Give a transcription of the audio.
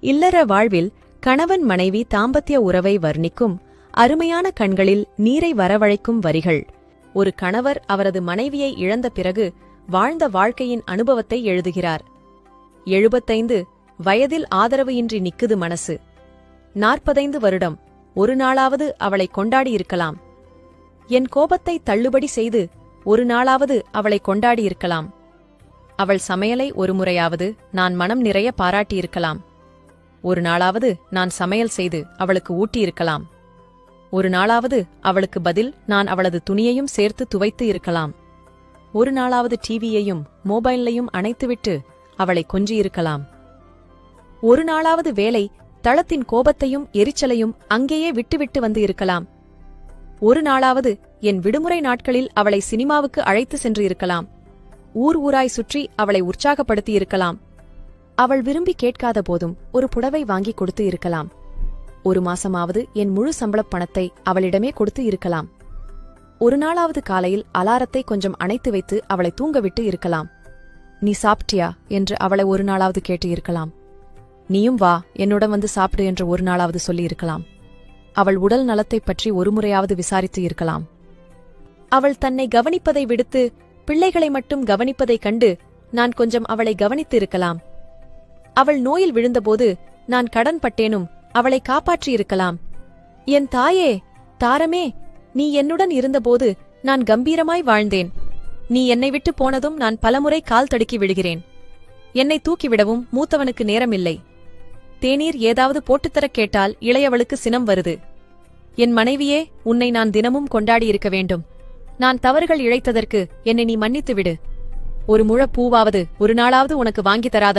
இல்லற வாழ்வில் கணவன் மனைவி தாம்பத்திய உறவை வர்ணிக்கும் அருமையான கண்களில் நீரை வரவழைக்கும் வரிகள். ஒரு கணவர் அவரது மனைவியை இழந்த பிறகு வாழ்ந்த வாழ்க்கையின் அனுபவத்தை எழுதுகிறார். எழுபத்தைந்து வயதில் ஆதரவு இன்றி நிக்குது மனசு. நாற்பதைந்து வருடம் ஒரு நாளாவது அவளை கொண்டாடியிருக்கலாம் என் கோபத்தை தள்ளுபடி செய்து ஒரு நாளாவது அவளை கொண்டாடியிருக்கலாம் அவள் சமையலை ஒருமுறையாவது நான் மனம் நிறைய பாராட்டியிருக்கலாம் ஒரு நாளாவது நான் சமையல் செய்து அவளுக்கு ஊட்டியிருக்கலாம். ஒரு நாளாவது அவளுக்கு பதில் நான் அவளது துணியையும் சேர்த்து துவைத்து இருக்கலாம். ஒரு நாளாவது டிவியையும் மொபைல்லையும் அணைத்துவிட்டு அவளை கொஞ்சியிருக்கலாம். ஒரு நாளாவது வேலை தளத்தின் கோபத்தையும் எரிச்சலையும் அங்கேயே விட்டுவிட்டு வந்து இருக்கலாம். ஒரு நாளாவது என் விடுமுறை நாட்களில் அவளை சினிமாவுக்கு அழைத்து சென்று இருக்கலாம். ஊர் ஊராய் சுற்றி அவளை உற்சாகப்படுத்தி இருக்கலாம். அவள் விரும்பி கேட்காத போதும் ஒரு புடவை வாங்கி கொடுத்து இருக்கலாம். ஒரு மாசமாவது என் முழு சம்பளப் பணத்தை அவளிடமே கொடுத்து இருக்கலாம். ஒரு நாளாவது காலையில் அலாரத்தை கொஞ்சம் அணைத்து வைத்து அவளை தூங்கவிட்டு இருக்கலாம். நீ சாப்பிட்டியா? என்று அவளை ஒரு நாளாவது கேட்டு இருக்கலாம். நீயும் வா என்னுடன் வந்து சாப்பிடு என்று ஒரு நாளாவது சொல்லியிருக்கலாம் அவள் உடல் நலத்தைப் பற்றி ஒருமுறையாவது விசாரித்து இருக்கலாம். அவள் தன்னை கவனிப்பதை விடுத்து பிள்ளைகளை மட்டும் கவனிப்பதைக் கண்டு நான் கொஞ்சம் அவளை கவனித்து இருக்கலாம். அவள் நோயில் விழுந்தபோது நான் கடன் பட்டேனும் அவளை காப்பாற்றியிருக்கலாம். என் தாயே தாரமே நீ என்னுடன் இருந்தபோது நான் கம்பீரமாய் வாழ்ந்தேன். நீ என்னை விட்டு போனதும் நான் பலமுறை கால் தடுக்கி விடுகிறேன். என்னை தூக்கிவிடவும் மூத்தவனுக்கு நேரமில்லை. தேநீர் ஏதாவது போட்டுத்தரக் கேட்டால் இளையவளுக்கு சினம் வருது. என் மனைவியே உன்னை நான் தினமும் கொண்டாடியிருக்க வேண்டும். நான் தவறுகள் இழைத்ததற்கு என்னை நீ மன்னித்து விடு ஒரு முழ பூவாவது ஒரு நாளாவது உனக்கு வாங்கித் தராத